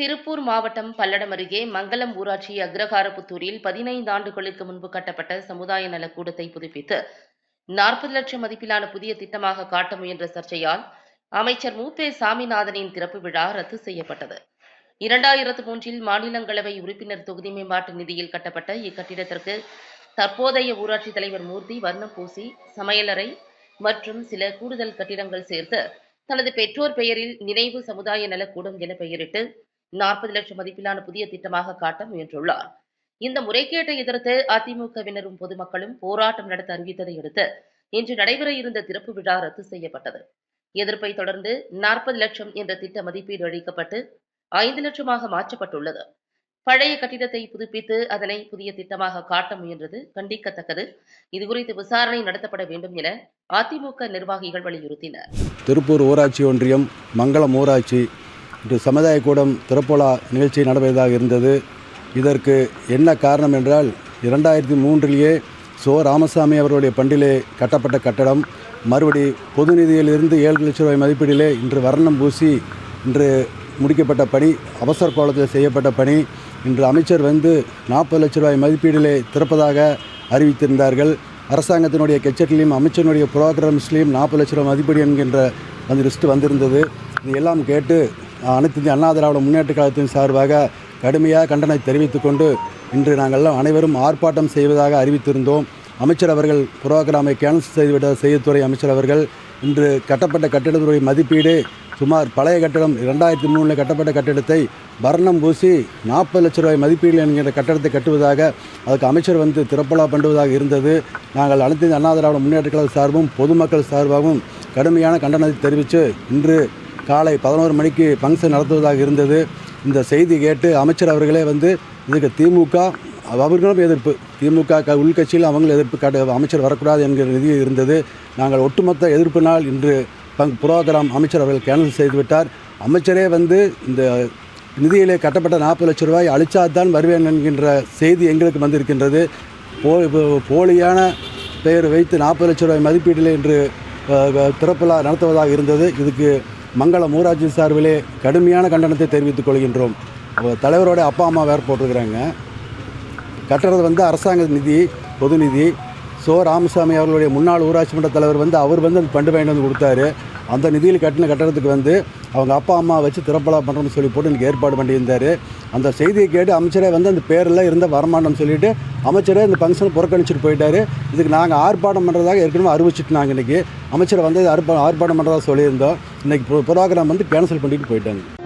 திருப்பூர் மாவட்டம் பல்லடம் அருகே மங்கலம் ஊராட்சி அக்ரஹாரபுத்தூரில் பதினைந்து ஆண்டுகளுக்கு முன்பு கட்டப்பட்ட சமுதாய நலக்கூடத்தை புதுப்பித்து நாற்பது லட்சம் மதிப்பிலான புதிய திட்டமாக காட்ட முயன்ற சர்ச்சையால் அமைச்சர் மு. பே. சாமிநாதனின் திறப்பு விழா ரத்து செய்யப்பட்டது. இரண்டாயிரத்து மூன்றில் மாநிலங்களவை உறுப்பினர் தொகுதி மேம்பாட்டு நிதியில் கட்டப்பட்ட இக்கட்டிடத்திற்கு தற்போதைய ஊராட்சி தலைவர் மூர்த்தி வர்ணம் பூசி சமையலறை மற்றும் சில கூடுதல் கட்டிடங்கள் சேர்த்து தனது பெற்றோர் பெயரில் நினைவு சமுதாய நலக்கூடம் என பெயரிட்டு நாற்பது லட்சம் மதிப்பிலான புதிய திட்டமாக காட்ட முயன்றுள்ளார். இந்த முறைகேட்டை எதிர்த்து அதிமுகவினரும் பொதுமக்களும் போராட்டம் நடத்த அறிவித்ததை அடுத்து இன்று நடைபெற இருந்த திறப்பு விழா ரத்து செய்யப்பட்டது. எதிர்ப்பை தொடர்ந்து நாற்பது லட்சம் என்ற திட்ட மதிப்பீடு அளிக்கப்பட்டு ஐந்து லட்சமாக மாற்றப்பட்டுள்ளது. பழைய கட்டிடத்தை புதுப்பித்து அதனை புதிய திட்டமாக காட்ட முயன்றது கண்டிக்கத்தக்கது. இதுகுறித்து விசாரணை நடத்தப்பட வேண்டும் என அதிமுக நிர்வாகிகள் வலியுறுத்தினர். திருப்பூர் ஊராட்சி ஒன்றியம் மங்களம் ஊராட்சி இன்று சமுதாய கூடம் திறப்புலா நிகழ்ச்சி நடைபெறுவதாக இருந்தது. இதற்கு என்ன காரணம் என்றால் இரண்டாயிரத்தி மூன்றிலேயே சோ. ராமசாமி அவர்களுடைய பண்டிலே கட்டப்பட்ட கட்டடம். மறுபடி பொது நிதியிலிருந்து ஏழு லட்சம் ரூபாய் மதிப்பீடிலே இன்று வர்ணம் பூசி இன்று முடிக்கப்பட்ட பணி அவசர கோலத்தில் செய்யப்பட்ட பணி. இன்று அமைச்சர் வந்து நாற்பது லட்ச ரூபாய் மதிப்பீடிலே திறப்பதாக அறிவித்திருந்தார்கள். அரசாங்கத்தினுடைய கெச்சட்லையும் அமைச்சனுடைய ப்ரோக்ராம்ஸ்லேயும் நாற்பது லட்ச ரூபாய் மதிப்பீடு என்கின்ற அந்த லிஸ்ட் வந்திருந்தது. இது எல்லாம் கேட்டு அனைத்து இந்திய அண்ணா திராவிட முன்னேற்ற கழகத்தின் சார்பாக கடுமையாக கண்டனத்தை தெரிவித்துக் கொண்டு இன்று நாங்கள் அனைவரும் ஆர்ப்பாட்டம் செய்வதாக அறிவித்திருந்தோம். அமைச்சர் அவர்கள் புரோகிராமை கேன்சல் செய்துவிட்ட செய்தித்துறை அமைச்சர் அவர்கள் இன்று கட்டப்பட்ட கட்டிடத்துறை மதிப்பீடு சுமார் பழைய கட்டடம் ரெண்டாயிரத்தி மூணில் கட்டப்பட்ட கட்டிடத்தை வர்ணம் பூசி நாற்பது லட்ச ரூபாய் மதிப்பீடு என்கிற கட்டடத்தை கட்டுவதாக அதுக்கு அமைச்சர் வந்து திறப்பலா பண்ணுவதாக இருந்தது. நாங்கள் அனைத்து அண்ணா திராவிட முன்னேற்ற கழக சார்பும் பொதுமக்கள் சார்பாகவும் கடுமையான கண்டனத்தை தெரிவித்து இன்று காலை பதினோரு மணிக்கு ஃபங்க்ஷன் நடத்துவதாக இருந்தது. இந்த செய்தி கேட்டு அமைச்சர் அவர்களே வந்து இதுக்கு திமுக அவர்களும் எதிர்ப்பு. திமுக க உள்கட்சியில் அவங்களும் எதிர்ப்பு காட்ட அமைச்சர் வரக்கூடாது என்கிற நிதி இருந்தது. நாங்கள் ஒட்டுமொத்த எதிர்ப்பினால் இன்று பங் புரோகிராம் அமைச்சர் அவர்கள் கேன்சல் செய்துவிட்டார். அமைச்சரே வந்து இந்த நிதியிலே கட்டப்பட்ட நாற்பது லட்ச ரூபாய் அழிச்சாதான் வருவேன் என்கின்ற செய்தி எங்களுக்கு வந்திருக்கின்றது. போ போலியான பெயர் வைத்து நாற்பது லட்ச ரூபாய் மதிப்பீட்டில் இன்று அஹ், திறப்புலா நடத்துவதாக இருந்தது. இதுக்கு மங்களம் ஊராட்சி சார்பிலே கடுமையான கண்டனத்தை தெரிவித்துக் கொள்கின்றோம். தலைவரோட அப்பா அம்மா வேறு போட்டிருக்கிறாங்க. கட்டுறது வந்து அரசாங்க நிதி பொது நிதி. சோ ராமசாமி அவர்களுடைய முன்னாள் ஊராட்சி மன்ற தலைவர் வந்து அவர் வந்து அந்த பண்டு வாங்கிட்டு வந்து கொடுத்தாரு. அந்த நிதியில் கட்டின கட்டடத்துக்கு வந்து அவங்க அப்பா அம்மா வச்சு திறப்பலா பண்ணுறோம்னு சொல்லி போட்டு எனக்கு ஏற்பாடு பண்ணியிருந்தார். அந்த செய்தியை கேட்டு அமைச்சரே வந்து அந்த பேரில் இருந்த வரமாட்டோம்னு சொல்லிட்டு அமைச்சரே இந்த ஃபங்க்ஷனை புறக்கணிச்சிட்டு போயிட்டாரு. இதுக்கு நாங்கள் ஆர்ப்பாட்டம் பண்ணுறதாக ஏற்கனவே அறிவிச்சிட்டு நாங்கள் இன்றைக்கி அமைச்சரை வந்து ஆர்ப்பா ஆர்ப்பாட்டம் பண்ணுறதா சொல்லியிருந்தோம். இன்றைக்கி ப்ரோக்ராம் வந்து கேன்சல் பண்ணிட்டு போயிட்டாங்க.